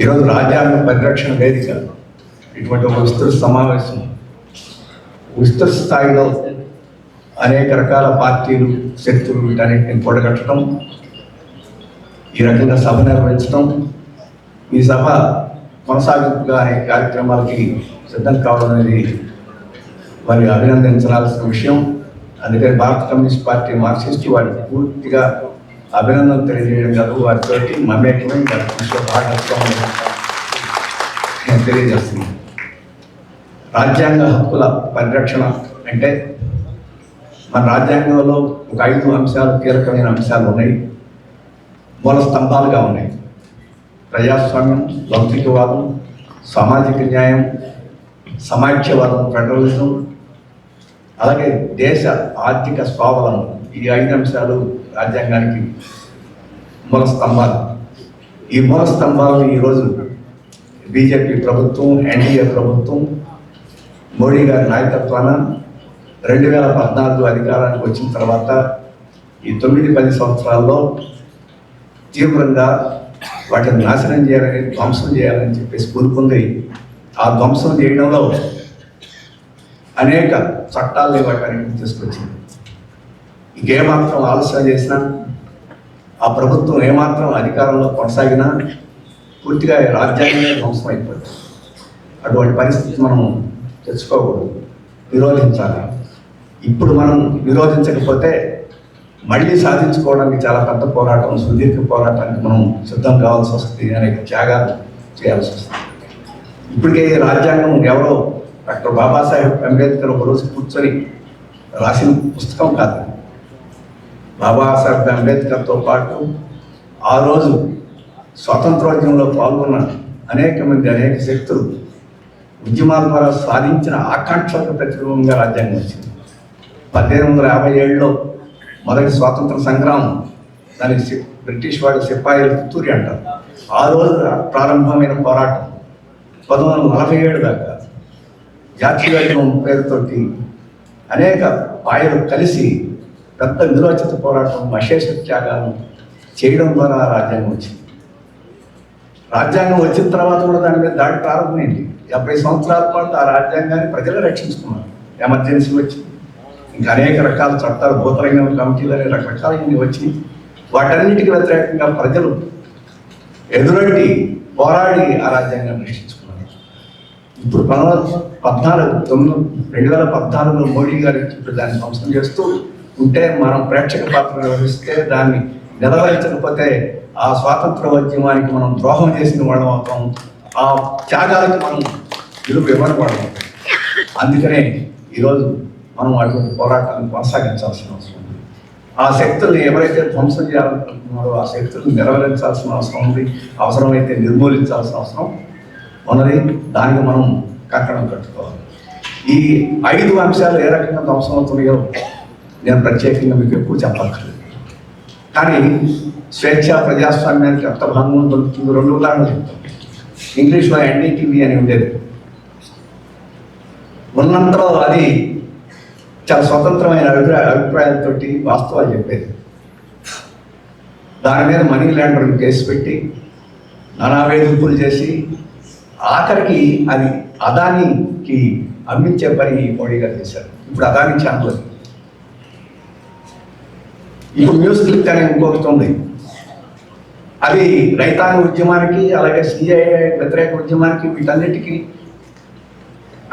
ఈరోజు రాజ్యాంగ పరిరక్షణ వేదిక. ఇటువంటి ఒక విస్తృత సమావేశం. విస్తృత స్థాయిలో అనేక రకాల పార్టీలు శక్తులు వీటన్నిటిని కూడగట్టడం ఈ రకంగా సభ నిర్వహించడం ఈ సభ కొనసాగింపుగా అనేక కార్యక్రమాలకి సిద్ధం కావడం అనేది మరి అభినందించాల్సిన విషయం. అందుకని భారత కమ్యూనిస్ట్ పార్టీ మార్క్సిస్ట్ వారికి పూర్తిగా అభినందనలు తెలియజేయడం కాదు వారితో మమేకమై వారి కృషిలో భాగస్వామ్యం నేను తెలియజేస్తున్నాను. రాజ్యాంగ హక్కుల పరిరక్షణ అంటే మన రాజ్యాంగంలో ఒక ఐదు అంశాలు కీలకమైన అంశాలు ఉన్నాయి. మూల స్తంభాలుగా ఉన్నాయి. ప్రజాస్వామ్యం లౌకికవాదం సామాజిక న్యాయం సమాఖ్యవాదం ఫెడరలిజం అలాగే దేశ ఆర్థిక స్వావలంబన. ఈ ఐదు అంశాలు రాజ్యాంగానికి మూల స్తంభాలు. ఈ మూల స్తంభాలను ఈరోజు బీజేపీ ప్రభుత్వం ఎన్డీఏ ప్రభుత్వం మోడీ గారి నాయకత్వాన రెండు వేల పద్నాలుగు అధికారానికి వచ్చిన తర్వాత ఈ తొమ్మిది పది సంవత్సరాల్లో తీవ్రంగా వాటిని నాశనం చేయాలని ధ్వంసం చేయాలని చెప్పేసి కోరుకుంది. ఆ ధ్వంసం చేయడంలో అనేక చట్టాలని వాటిని తీసుకొచ్చింది ఇంకేమాత్రం ఆలస్యం చేసినా ఆ ప్రభుత్వం ఏమాత్రం అధికారంలో కొనసాగినా పూర్తిగా రాజ్యాంగమే ధ్వంసం అయిపోయింది అటువంటి పరిస్థితి మనం తెచ్చుకోకూడదు. నిరోధించాలి ఇప్పుడు మనం నిరోధించకపోతే మళ్ళీ సాధించుకోవడానికి చాలా పెద్ద పోరాటం సుదీర్ఘ పోరాటానికి మనం సిద్ధం కావాల్సి వస్తుంది. అనేక త్యాగాలు చేయాల్సి వస్తుంది. ఇప్పటికే ఈ రాజ్యాంగం ఎవరో డాక్టర్ బాబాసాహెబ్ అంబేద్కర్ ఒక రోజు కూర్చొని రాసిన పుస్తకం కాదు. బాబాసాహెబ్ అంబేద్కర్తో పాటు ఆ రోజు స్వాతంత్రోద్యమంలో పాల్గొన్న అనేక మంది అనేక శక్తులు ఉద్యమాల ద్వారా సాధించిన ఆకాంక్షలకు ప్రతిరూపంగా రాజ్యాంగం వచ్చింది. పద్దెనిమిది వందల యాభై ఏడులో మొదటి స్వాతంత్ర సంగ్రామం దానికి బ్రిటిష్ వాడు సిపాయిలు తూరి అంటారు. ఆ రోజు ప్రారంభమైన పోరాటం పంతొమ్మిది వందల నలభై ఏడు దాకా జాతీయోద్యమం పేరుతోటి అనేక పాయలు కలిసి పెద్ద నిర్వచిత పోరాటం అశేష త్యాగాలు చేయడం ద్వారా రాజ్యాంగం వచ్చింది. రాజ్యాంగం వచ్చిన తర్వాత కూడా దాని మీద దాడి ప్రారంభమైంది డెబ్బై సంవత్సరాల పాటు ఆ రాజ్యాంగాన్ని ప్రజలు రక్షించుకున్నారు. ఎమర్జెన్సీ వచ్చింది. ఇంకా అనేక రకాల చట్టాలు భూతరంగం కమిటీలు అనే రకరకాలన్నీ వచ్చి వాటన్నిటికీ వ్యతిరేకంగా ప్రజలు ఎదురొడ్డి పోరాడి ఆ రాజ్యాంగాన్ని రక్షించుకున్నారు. ఇప్పుడు పంతొమ్మిది పద్నాలుగు తొమ్మిది రెండు వేల పద్నాలుగులో మోడీ గారు ఇప్పుడు దాన్ని ధ్వంసం చేస్తూ ఉంటే మనం ప్రేక్షక పాత్ర నిర్వహిస్తే దాన్ని నిలవరించకపోతే ఆ స్వాతంత్ర ఉద్యమానికి మనం ద్రోహం చేసిన వాళ్ళం అవుతాం. ఆ త్యాగాలకు మనం విలువ ఇవ్వని వాళ్ళం అవుతాం. అందుకనే ఈరోజు మనం అటువంటి పోరాటాన్ని కొనసాగించాల్సిన అవసరం ఉంది. ఆ శక్తుల్ని ఎవరైతే ధ్వంసం చేయాలనుకుంటున్నారో ఆ శక్తులను నెరవేర్చాల్సిన అవసరం ఉంది. అవసరమైతే నిర్మూలించాల్సిన అవసరం ఉన్నది. దానికి మనం కట్టడం కట్టుకోవాలి. ఈ ఐదు అంశాలు ఏ రకంగా ధ్వంసం అవుతున్నాయో నేను ప్రత్యేకంగా మీకు ఎక్కువ చెప్పక్కర్లేదు. కానీ స్వేచ్ఛ ప్రజాస్వామ్యానికి ఎంత భంగం దొరుకుతుంది రెండు ఉదాహరణలు చెప్తాం ఇంగ్లీష్లో ఎన్డీటీవీ అని ఉండేది. ఉన్నంతలో అది చాలా స్వతంత్రమైన అభిప్రాయ అభిప్రాయాలతో వాస్తవాలు చెప్పేది. దాని మీద మనీ ల్యాండర్ని కేసు పెట్టి నానా వేధింపులు చేసి ఆఖరికి అది అదానికి అమ్మించే పని మోడీ గారు చేశారు. ఇప్పుడు అదాని ఛానల్ అది. ఇప్పుడు న్యూస్ క్లిక్ అనే ఇంకొకటి ఉంది. అది రైతాంగ ఉద్యమానికి అలాగే సిఐఏ వ్యతిరేక ఉద్యమానికి వీటన్నిటికీ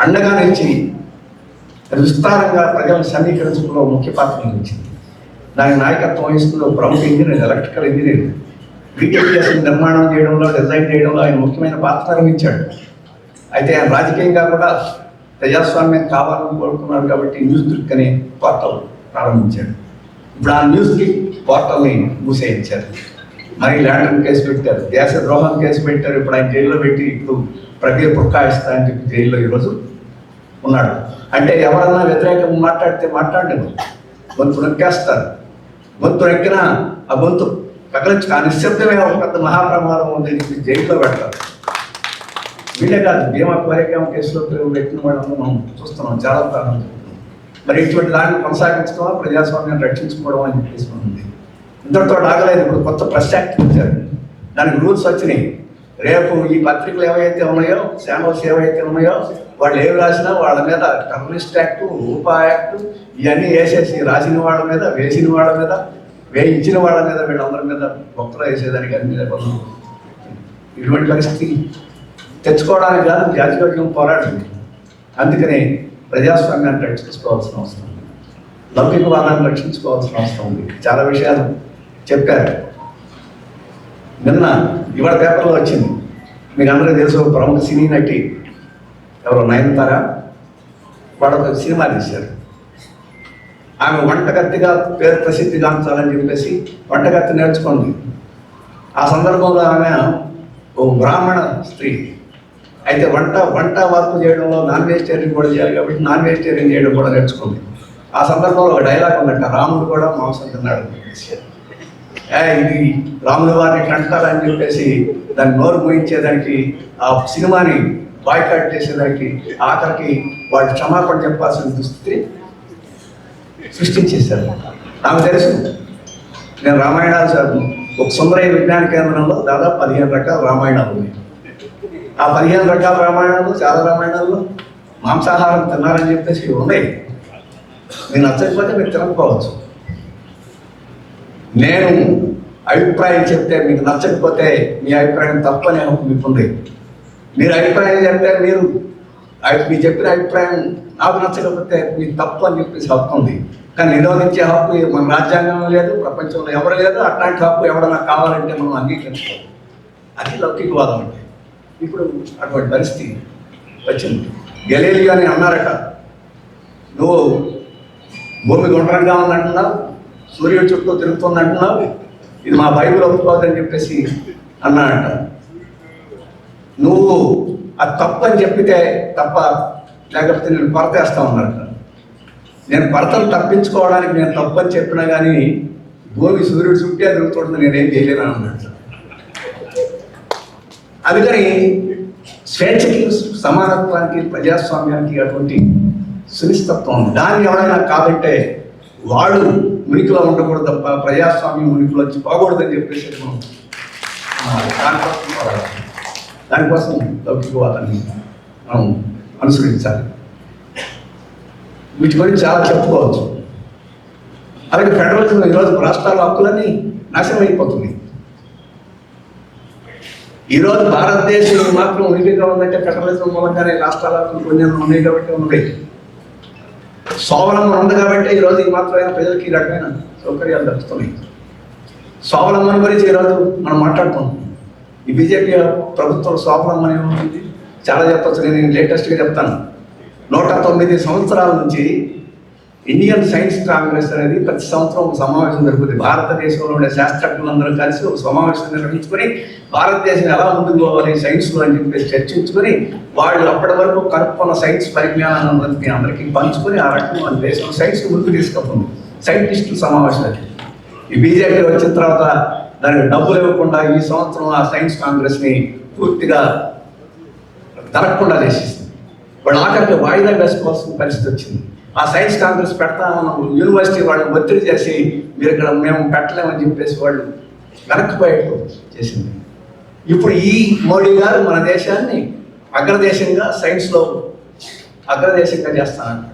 అండగా నిలిచి విస్తారంగా ప్రజలను సమీకరించడంలో ముఖ్య పాత్ర వహించింది. దాని నాయకత్వం వహిస్తున్న ప్రముఖ ఇంజనీర్ ఎలక్ట్రికల్ ఇంజనీర్. వీటీఎస్ నిర్మాణం చేయడంలో డిజైన్ చేయడంలో ఆయన ముఖ్యమైన పాత్ర నిర్వహించాడు. అయితే ఆయన రాజకీయంగా కూడా ప్రజాస్వామ్యం కావాలని కోరుకున్నాడు కాబట్టి న్యూస్ దృక్ అనే పోర్టల్ ప్రారంభించాడు. ఇప్పుడు ఆ న్యూస్ పోర్టల్ని మూసేయించారు. మరి ల్యాండర్ కేసు పెట్టారు. దేశ ద్రోహం కేసు పెట్టారు. ఇప్పుడు ఆయన జైల్లో పెట్టి ఇప్పుడు ప్రక్రియ పురకాయిస్తా అని చెప్పి జైల్లో ఈరోజు ఉన్నాడు. అంటే ఎవరన్నా వ్యతిరేకంగా మాట్లాడితే మాట్లాడలేదు గొంతు నొక్కేస్తారు. గొంతు నొక్కినా ఆ గొంతు పగలచ్చు ఆ నిశ్శబ్దమే ఒక పెద్ద మహాప్రమాదం ఉంది చెప్పి జైల్లో పెడతారు. వీళ్ళే కాదు భీమా కోరేకామ కేసులో పెట్టిన వాళ్ళని మనం చూస్తున్నాం. చాలా ప్రాణం మరి ఇటువంటి దాన్ని కొనసాగించడం ప్రజాస్వామ్యాన్ని రక్షించుకోవడం అని చెప్పేసి ఉంది. ఇంతటితో ఆగలేదు ఇప్పుడు కొత్త ప్రెస్ యాక్ట్ వచ్చారు. దానికి రూల్స్ వచ్చినాయి. రేపు ఈ పత్రికలు ఏవైతే ఉన్నాయో ఛానల్స్ ఏవైతే ఉన్నాయో వాళ్ళు ఏమి రాసినా వాళ్ళ మీద టెర్రరిస్ట్ యాక్ట్ రూపా యాక్ట్ ఇవన్నీ వేసేసి రాసిన వాళ్ళ మీద వేసిన వాళ్ళ మీద వేయించిన వాళ్ళ మీద వీళ్ళందరి మీద భక్తులు వేసేదానికి అన్ని లేకుండా ఇటువంటి పరిస్థితి తెచ్చుకోవడానికి కాదు జాతివర్గం పోరాడింది అందుకని ప్రజాస్వామ్యాన్ని రక్షించుకోవాల్సిన అవసరం ఉంది. లౌకికవాదాన్ని రక్షించుకోవాల్సిన అవసరం ఉంది. చాలా విషయాలు చెప్పారు. నిన్న ఇవాళ పేపర్లో వచ్చింది. మీకు అందరూ తెలుసు ప్రముఖ సినీ నటి ఎవరో నయనతార? వాడు ఒక సినిమా తీశారు. ఆమె వంటగత్తిగా పేరు ప్రసిద్ధి గాంచాలని చెప్పేసి వంటగత్తి నేర్చుకుంది. ఆ సందర్భంలో ఆమె ఓ బ్రాహ్మణ స్త్రీ అయితే వంట వంట వర్క్ చేయడంలో నాన్ వెజిటేరియన్ కూడా చేయాలి కాబట్టి నాన్ వెజిటేరియన్ చేయడం కూడా నేర్చుకుంది ఆ సందర్భంలో ఒక డైలాగ్ ఉందంట రాముడు కూడా మాంసం తిన్నాడు. ఇది రాముడు వారిని ఇట్లా అంటారని చెప్పేసి దాన్ని నోరు మూయించేదానికి ఆ సినిమాని బాయ్కాట్ చేసేదానికి ఆఖరికి వాళ్ళు క్షమాపణ చెప్పాల్సిన దుస్థితి సృష్టించేశారు. నాకు తెలుసు. నేను రామాయణాలు చదువు. ఒక సుందరయ్య విజ్ఞాన కేంద్రంలో దాదాపు పదిహేను రకాల రామాయణాలు ఉన్నాయి. ఆ పదిహేను రకాల రామాయణాలు చాలా రామాయణాల్లో మాంసాహారం తిన్నారని చెప్పేసి ఉన్నాయి. మీరు నచ్చకపోతే మీరు తినకపోవచ్చు. నేను అభిప్రాయం చెప్తే మీకు నచ్చకపోతే మీ అభిప్రాయం తప్పనే హక్కు మీకు ఉంది మీరు అభిప్రాయం చెప్తే మీరు అవి- మీరు చెప్పిన అభిప్రాయం నాకు నచ్చకపోతే మీకు తప్పు అని చెప్పేసి హక్కు ఉంది. కానీ నిరోధించే హక్కు మన రాజ్యాంగంలో లేదు ప్రపంచంలో ఎవరు లేదు అట్లాంటి హక్కు ఎవడన్నా కావాలంటే మనం అంగీకరించుకోవాలి. అది లౌకికవాదం అంటే ఇప్పుడు అటువంటి పరిస్థితి వచ్చింది. గెలీలియో అని అన్నారట. నువ్వు భూమి గుండ్రంగా ఉందంటున్నావు సూర్యుడు చుట్టూ తిరుగుతుందంటున్నావు ఇది మా బైబిల్ ఒప్పుకోదని చెప్పేసి అన్నాడట నువ్వు అది తప్పు అని చెప్పితే తప్ప లేకపోతే నేను పరతేస్తా ఉన్నాడట నేను భర్తను తప్పించుకోవడానికి నేను తప్పని చెప్పినా కానీ భూమి సూర్యుడు చుట్టే తిరుగుతుంది నేనేం చేయలేను అన్నట్టు అందుకని స్వేచ్ఛకి సమానత్వానికి ప్రజాస్వామ్యానికి అటువంటి సునిశ్చితత్వం ఉంది. దాన్ని ఎవరైనా కాబట్టే వాడు ఉనికిలో ఉండకూడదు తప్ప ప్రజాస్వామ్యం ఉనికిలో వచ్చి పోకూడదని చెప్పేసి మనం దానికోసం దానికోసం లౌకికవాదాన్ని మనం అనుసరించాలి. వీటి గురించి చాలా చెప్పుకోవచ్చు. అలాగే ఫెడరలిజం ఈరోజు రాష్ట్రాల హక్కులన్నీ నాశనం అయిపోతుంది ఈరోజు భారతదేశంలో మాత్రం ఉనికిగా ఉందంటే ఫెడరలిజం మూలంగానే రాష్ట్రాలకు హక్కులు కొన్ని ఉన్నాయి కాబట్టి ఉన్నాయి స్వావలంబన ఉంది కాబట్టి ఈరోజు ఈ మాత్రమైన ప్రజలకి ఈ రకమైన సౌకర్యాలు దక్కుతున్నాయి స్వావలంబన గురించి ఈరోజు మనం మాట్లాడుతున్నాం ఈ బీజేపీ ప్రభుత్వం స్వావలంబన ఏమవుతుంది చాలా చెప్పచ్చు నేను లేటెస్ట్గా చెప్తాను. నూట తొమ్మిది సంవత్సరాల నుంచి ఇండియన్ సైన్స్ కాంగ్రెస్ అనేది ప్రతి సంవత్సరం ఒక సమావేశం జరుగుతుంది. భారతదేశంలో ఉండే శాస్త్రజ్ఞులందరూ కలిసి ఒక సమావేశం నిర్వహించుకొని భారతదేశం ఎలా ముందుకు పోవాలి సైన్స్లో అని చెప్పేసి చర్చించుకొని వాళ్ళు అప్పటి వరకు కనుక్కున్న సైన్స్ పరిజ్ఞానాన్ని అందరికీ పంచుకొని ఆ రకంగా మన దేశం సైన్స్ ముందుకు తీసుకుపోతుంది. సైంటిస్టుల సమావేశం అది. ఈ బీజేపీ వచ్చిన తర్వాత దానికి డబ్బులు ఇవ్వకుండా ఈ సంవత్సరం ఆ సైన్స్ కాంగ్రెస్ని పూర్తిగా జరగకుండా చేసేసింది. వాళ్ళు ఆఖరికి వాయిదా వేసుకోవాల్సిన పరిస్థితి వచ్చింది. ఆ సైన్స్ కాంగ్రెస్ పెడతామన్న యూనివర్సిటీ వాళ్ళని ఒత్తిడి చేసి మీరు ఇక్కడ మేము పెట్టలేమని చెప్పేసి వాళ్ళు వెనక్కిపోయేట్టు చేసింది. ఇప్పుడు ఈ మోడీ గారు మన దేశాన్ని అగ్రదేశంగా సైన్స్లో అగ్రదేశంగా చేస్తానంట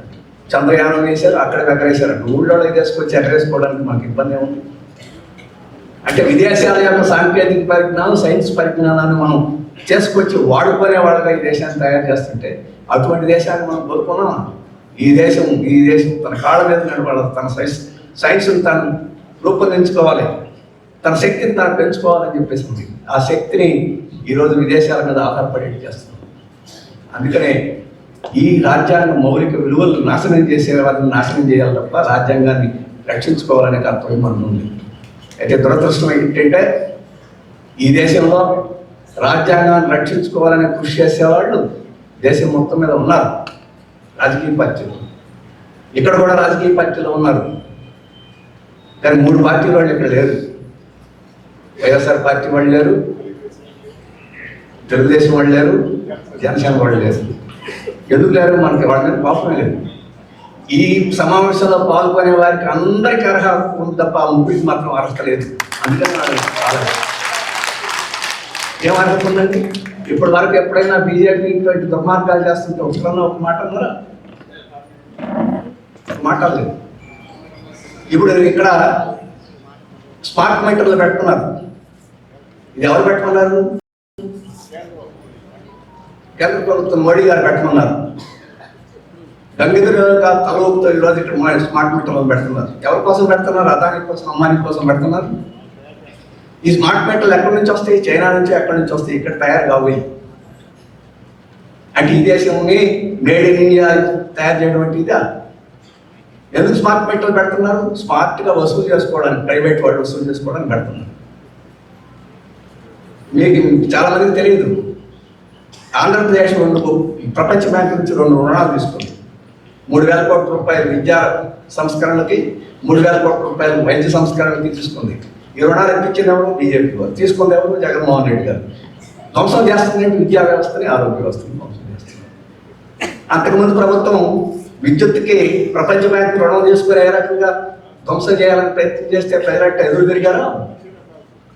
చంద్రయానం వేశారు అక్కడ ఎగరేశారు ఊళ్ళో తీసుకొచ్చి ఎగరేసుకోవడానికి మాకు ఇబ్బంది ఉంది అంటే విదేశాల యొక్క సాంకేతిక పరిజ్ఞానం సైన్స్ పరిజ్ఞానాన్ని మనం చేసుకొచ్చి వాడుకునే వాళ్ళగా ఈ దేశాన్ని తయారు చేస్తుంటే అటువంటి దేశాన్ని మనం కోరుకున్నాం ఈ దేశం ఈ దేశం తన కాళ్ళ మీద నిలబడాలి. తన సైన్స్ సైన్స్ని తాను రూపొందించుకోవాలి. తన శక్తిని తాను పెంచుకోవాలని చెప్పేసింది ఆ శక్తిని ఈరోజు విదేశాల మీద ఆధారపడేది చేస్తున్నాం అందుకనే ఈ రాజ్యాంగ మౌలిక విలువలు నాశనం చేసే వారిని నాశనం చేయాలి తప్ప రాజ్యాంగాన్ని రక్షించుకోవాలనే కర్తవ్యం మనకు ఉంది. అయితే దురదృష్టం ఏంటంటే ఈ దేశంలో రాజ్యాంగాన్ని రక్షించుకోవాలని కృషి చేసేవాళ్ళు దేశం మొత్తం మీద ఉన్నారు. రాజకీయ పార్టీలు. ఇక్కడ కూడా రాజకీయ పార్టీలు ఉన్నారు. కానీ మూడు పార్టీల వాళ్ళు ఇక్కడ లేరు. వైఎస్ఆర్ పార్టీ వాళ్ళు లేరు. తెలుగుదేశం వాళ్ళు లేరు. జనసేన వాళ్ళు లేరు. ఎందుకు లేరు? మనకి వాళ్ళ మీద కోపం లేదు. ఈ సమావేశంలో పాల్గొనే వారికి అందరికీ అర్హత ఉంది తప్ప ముగ్గురికి మాత్రం అర్హత లేదు. అందుకని ఏం అర్హత ఉందండి? ఇప్పటి వరకు ఎప్పుడైనా బీజేపీ ఇటువంటి దుర్మార్గాలు చేస్తుంటే ఒకరన్నా ఒక మాట ఉన్నారా మాట్లాడలేదు. ఇప్పుడు ఇక్కడ స్మార్ట్ మీటర్లు పెట్టుకున్నారు ఇది ఎవరు పెట్టుకున్నారు? కేంద్ర ప్రభుత్వం మోడీ గారు పెట్టమన్నారు గంగిధర తల ఈరోజు ఇక్కడ స్మార్ట్ మీటర్లు పెడుతున్నారు. ఎవరి కోసం పెడుతున్నారు? అదాని కోసం అమ్మాని కోసం పెడుతున్నారు? ఈ స్మార్ట్ మీటర్లు ఎక్కడి నుంచి వస్తాయి? చైనా నుంచి ఎక్కడి నుంచి వస్తాయి? ఇక్కడ తయారు కావు అంటే ఈ దేశంని మేడ్ ఇన్ ఇండియా తయారు చేయడం అంటే ఇదా? ఎందుకు స్మార్ట్ మీటర్లు పెడుతున్నారు? స్మార్ట్గా వసూలు చేసుకోవడానికి ప్రైవేట్ వాళ్ళు వసూలు చేసుకోవడానికి పెడుతున్నారు. మీకు చాలా మందికి తెలియదు. ఆంధ్రప్రదేశ్ రెండు ప్రపంచ బ్యాంక్ నుంచి రెండు రుణాలు తీసుకుంది. మూడు వేల కోట్ల రూపాయలు విద్యా సంస్కరణలకి మూడు వేల కోట్ల రూపాయలు వైద్య సంస్కరణలకి తీసుకుంది. ఈ రుణాలు ఇప్పించింది ఎవరు? బీజేపీ వారు తీసుకుంది ఎవరు? జగన్మోహన్ రెడ్డి గారు. ధ్వంసం చేస్తుంది విద్యా వ్యవస్థని ఆరోగ్య వ్యవస్థని ధ్వంసం చేస్తుంది. అంతకుముందు ప్రభుత్వం విద్యుత్కి ప్రపంచ బ్యాంక్ రుణం తీసుకుని ఏ రకంగా ధ్వంసం చేయాలని ప్రయత్నం చేస్తే ప్రజలంటే ఎదురు తిరిగారా?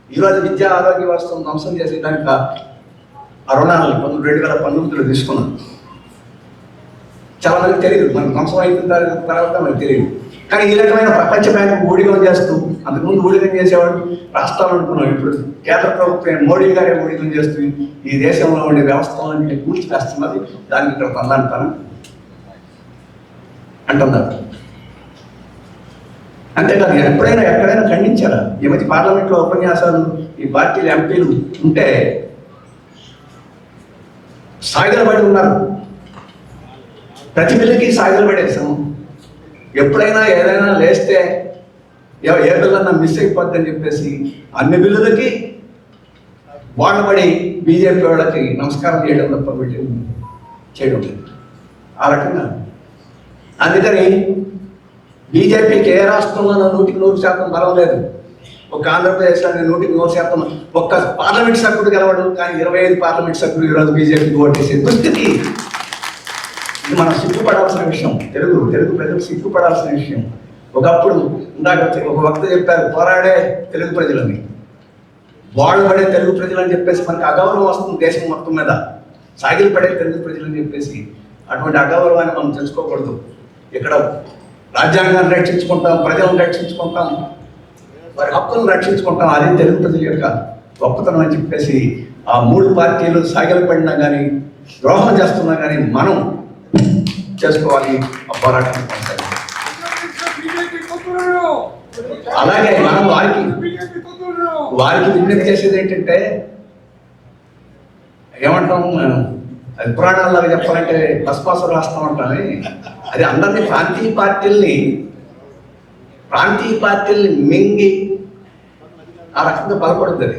ఈరోజు విద్యా ఆరోగ్య వ్యవస్థను ధ్వంసం చేసేదానికి ఆ రుణాలను పంతొమ్మిది రెండు వేల పంతొమ్మిదిలో తీసుకున్నాం. చాలా మందికి తెలియదు మనకు ధ్వంసం అయిన తర్వాత తర్వాత మనకు తెలియదు కానీ ఈ రకమైన ప్రపంచ బ్యాంకు ఊడిగం చేస్తూ అంతకుముందు ఊడిగం చేసేవాడు రాష్ట్రాలు అనుకున్నాం. ఇప్పుడు కేంద్ర ప్రభుత్వం మోడీ గారే ఊడిగం చేస్తూ ఈ దేశంలో ఉండే వ్యవస్థలన్నీ కూల్చివేస్తున్నది దానికి ఇక్కడ తల్లంటాను అంటున్నారు. అంతేకాదు ఎప్పుడైనా ఎక్కడైనా ఖండించారా ఈ మధ్య పార్లమెంట్లో ఉపన్యాసాలు ఈ పార్టీల ఎంపీలు ఉంటే సాగిలబడి ఉన్నారు. ప్రతి బిల్లుకి పడేసాము ఎప్పుడైనా ఏదైనా లేస్తే ఏ- ఏ బిల్లన్నా మిస్ అయిపోద్దని చెప్పేసి అన్ని బిల్లులకి వాడబడి బీజేపీ వాళ్ళకి నమస్కారం చేయడం తప్ప చేయడం లేదు. ఆ రకంగా అందుకని బీజేపీకి ఏ రాష్ట్రంలో నూటికి నూరు శాతం బలం లేదు. ఒక ఆంధ్రప్రదేశ్లో నూటికి నూరు శాతం ఒక్క పార్లమెంట్ సభ్యుడు గెలవడు కానీ ఇరవై ఐదు పార్లమెంట్ సభ్యులు ఈరోజు బీజేపీకి ఓటేసే దుస్థితి. ఇది మనం సిగ్గుపడాల్సిన విషయం. తెలుగు తెలుగు ప్రజలు సిగ్గుపడాల్సిన విషయం. ఒకప్పుడు ఇందాక ఒక వక్త చెప్పారు పోరాడే తెలుగు ప్రజలని. వాళ్ళు పడే తెలుగు ప్రజలు అని చెప్పేసి మనకి అగౌరవం వస్తుంది దేశం మొత్తం మీద. సాగిలు పడే తెలుగు ప్రజలు అని చెప్పేసి అటువంటి అగౌరవాన్ని మనం తెలుసుకోకూడదు. ఇక్కడ రాజ్యాంగాన్ని రక్షించుకుంటాం ప్రజలను రక్షించుకుంటాం వారి హక్కులను రక్షించుకుంటాం అది తెలుగు ప్రజల యొక్క గొప్పతనం అని చెప్పేసి ఆ మూడు పార్టీలు సాగిలు పడినా కానీ ద్రోహం చేస్తున్నా కానీ మనం చేసుకోవాలి ఆ పోరాటం అలాగే మనం వారికి వారికి విజ్ఞప్తి చేసేది ఏంటంటే ఏమంటాం అది పురాణాల్లో చెప్పాలంటే భస్మాసులు రాస్తా అంటామే అది అందరినీ ప్రాంతీయ పార్టీల్ని ప్రాంతీయ పార్టీల్ని మింగి ఆ రకంగా బలపడుతుంది.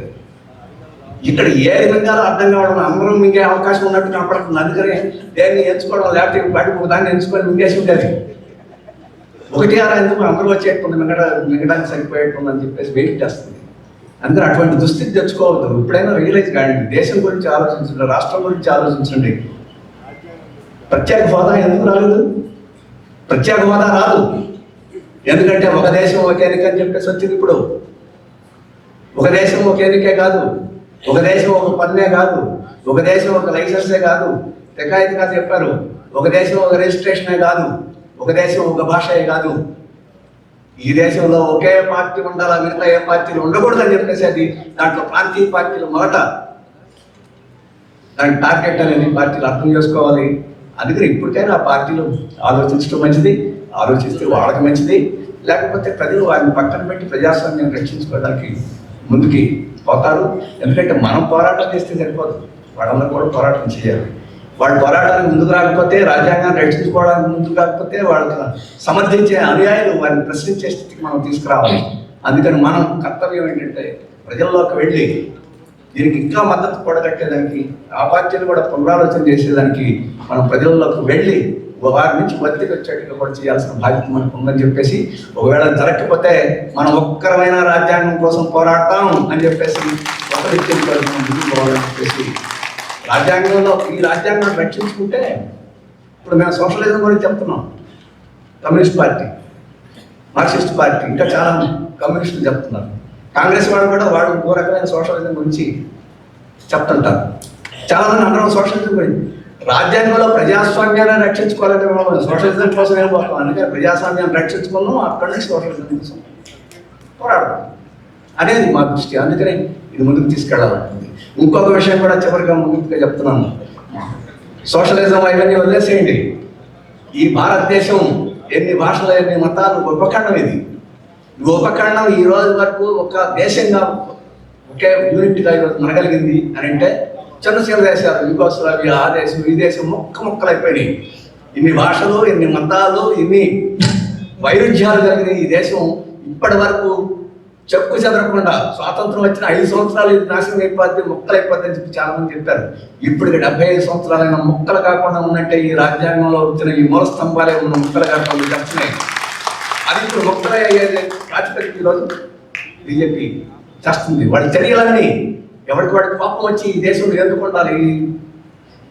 ఇక్కడ ఏ విధంగా అర్థం కావడం అందరం మింగే అవకాశం ఉన్నట్టు కనపడుతుంది. అందుకని దేన్ని ఎంచుకోవడం లేకపోతే బయటకు ఒక దాన్ని ఎంచుకొని మింగేసి ఉండేది. ఒకటి ఆరా ఎందుకు అందరూ వచ్చేటుంది మింగడా మింగడానికి సరిపోయేటుంది అని చెప్పేసి వెయిట్ చేస్తుంది. అందుకని అటువంటి దుస్థితి తెచ్చుకోవద్దు. ఇప్పుడైనా రియలైజ్ కాండి దేశం గురించి ఆలోచించండి రాష్ట్రం గురించి ఆలోచించండి. ప్రత్యేక హోదా ఎందుకు రాలేదు? ప్రత్యేక హోదా రాదు. ఎందుకంటే ఒక దేశం ఒక ఎన్నిక అని చెప్పేసి వచ్చింది ఇప్పుడు. ఒక దేశం ఒక ఎన్నికే కాదు. ఒక దేశం ఒక పన్నే కాదు. ఒక దేశం ఒక లైసెన్సే కాదు. తెకాయితీగా చెప్పారు ఒక దేశం ఒక రిజిస్ట్రేషనే కాదు. ఒక దేశం ఒక భాషే కాదు. ఈ దేశంలో ఒకే పార్టీ ఉండాలా? మిగతా ఏ పార్టీలు ఉండకూడదని చెప్పేసి అది దాంట్లో ప్రాంతీయ పార్టీలు మొదట దాని టార్గెట్ అనేది పార్టీలు అర్థం చేసుకోవాలి. అందుకని ఇప్పటికైనా ఆ పార్టీలు ఆలోచించడం మంచిది ఆలోచిస్తే వాడక మంచిది. లేకపోతే ప్రజలు వారిని పక్కన పెట్టి ప్రజాస్వామ్యం రక్షించుకోవడానికి ముందుకి పోతారు. ఎందుకంటే మనం పోరాటం చేస్తే సరిపోదు. వాళ్ళందరూ కూడా పోరాటం చేయాలి. వాళ్ళు పోరాటానికి ముందుకు రాకపోతే రాజ్యాంగాన్ని రక్షించుకోవడానికి ముందుకు రాకపోతే వాళ్ళకి సమర్థించే అనుయాయులు వారిని ప్రశ్నించే స్థితికి మనం తీసుకురావాలి. అందుకని మనం కర్తవ్యం ఏంటంటే ప్రజల్లోకి వెళ్ళి దీనికి ఇంకా మద్దతు కూడగట్టేదానికి ఆ పార్టీలు కూడా పునరాలోచన చేసేదానికి మనం ప్రజల్లోకి వెళ్ళి వారి నుంచి ఒత్తిడి వచ్చేట్టుగా కూడా చేయాల్సిన బాధ్యత మనకు ఉందని చెప్పేసి ఒకవేళ జరగకపోతే మనం ఒక్కరమైన రాజ్యాంగం కోసం పోరాడతాం అని చెప్పేసి ఒకరి ముందుకు పోవాలని చెప్పేసి రాజ్యాంగంలో ఈ రాజ్యాంగం రక్షించుకుంటే ఇప్పుడు మేము సోషలిజం గురించి చెప్తున్నాం. కమ్యూనిస్ట్ పార్టీ మార్క్సిస్ట్ పార్టీ ఇంకా చాలా కమ్యూనిస్టులు చెప్తున్నారు. కాంగ్రెస్ వాళ్ళు కూడా వాడు ఓ రకమైన సోషలిజం గురించి చెప్తుంటారు. చాలా మంది అందరం సోషలిజం గురించి. రాజ్యాంగంలో ప్రజాస్వామ్యాన్ని రక్షించుకోవాలంటే మనం సోషలిజం కోసం ఏం పోతాం? అందుకే ప్రజాస్వామ్యాన్ని రక్షించుకున్నాం అక్కడి నుంచి సోషలిజం కోసం పోరాడదాం. అనేది మా దృష్టి. అందుకనే ఇది ముందుకు తీసుకెళ్ళాలంటుంది ఇంకొక విషయం కూడా చివరిగా ముందుగా చెప్తున్నాను. సోషలిజం అవన్నీ వదిలేసేయండి. ఈ భారతదేశం ఎన్ని భాషలు ఎన్ని మతాలు ఉపఖండం ఇది. ఉపఖండం ఈ రోజు వరకు ఒక దేశంగా ఒకే యూనిట్గా ఈరోజు మనగలిగింది అని అంటే చిన్న చిన్న దేశాలు యుగోస్లావియా ఆ దేశం ఈ దేశం మొక్క మొక్కలు అయిపోయినాయి ఇన్ని భాషలు ఇన్ని మతాలు ఇన్ని వైరుధ్యాలు కలిగిన ఈ దేశం ఇప్పటి వరకు చెక్కు చెదరకుండా స్వాతంత్రం వచ్చిన ఐదు సంవత్సరాలు ఇది నాశనం అయిపోద్ది మొక్కలు అయిపోద్ది అని చెప్పి చాలా మంది చెప్పారు. ఇప్పటికి డెబ్బై ఐదు సంవత్సరాలైన మొక్కలు కాకుండా ఉన్నట్టే ఈ రాజ్యాంగంలో వచ్చిన ఈ మూల స్తంభాలే ఉన్న మొక్కలు కాకుండా చెప్తున్నాయి అది ఇప్పుడు మొక్కలే అయ్యేది ప్రాతిపదిక ఈరోజు బీజేపీ చేస్తుంది వాళ్ళ చర్యలన్నీ ఎవరికి వాడికి పాపం వచ్చి ఈ దేశంలో ఎందుకు ఉండాలి? ఈ-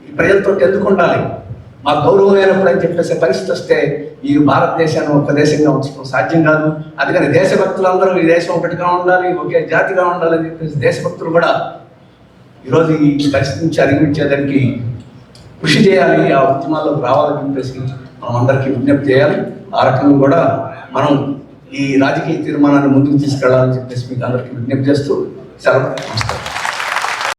ఈ ప్రజలతో ఎందుకు ఉండాలి? మా గౌరవం లేనప్పుడు అని చెప్పేసి పరిస్థితి వస్తే ఈ భారతదేశాన్ని ఒక దేశంగా ఉంచడం సాధ్యం కాదు. అందుకని దేశభక్తులందరూ ఈ దేశం ఒకటిగా ఉండాలి ఒకే జాతిగా ఉండాలని చెప్పేసి దేశభక్తులు కూడా ఈరోజు ఈ పరిస్థితి నుంచి అధిగమించేదానికి కృషి చేయాలి ఆ ఉద్యమాల్లో రావాలని చెప్పేసి మనం అందరికీ విజ్ఞప్తి చేయాలి. ఆ రకంగా కూడా మనం ఈ రాజకీయ తీర్మానాన్ని ముందుకు తీసుకెళ్ళాలని చెప్పేసి మీకు అందరికీ విజ్ఞప్తి చేస్తూ సెలవు. నమస్కారం.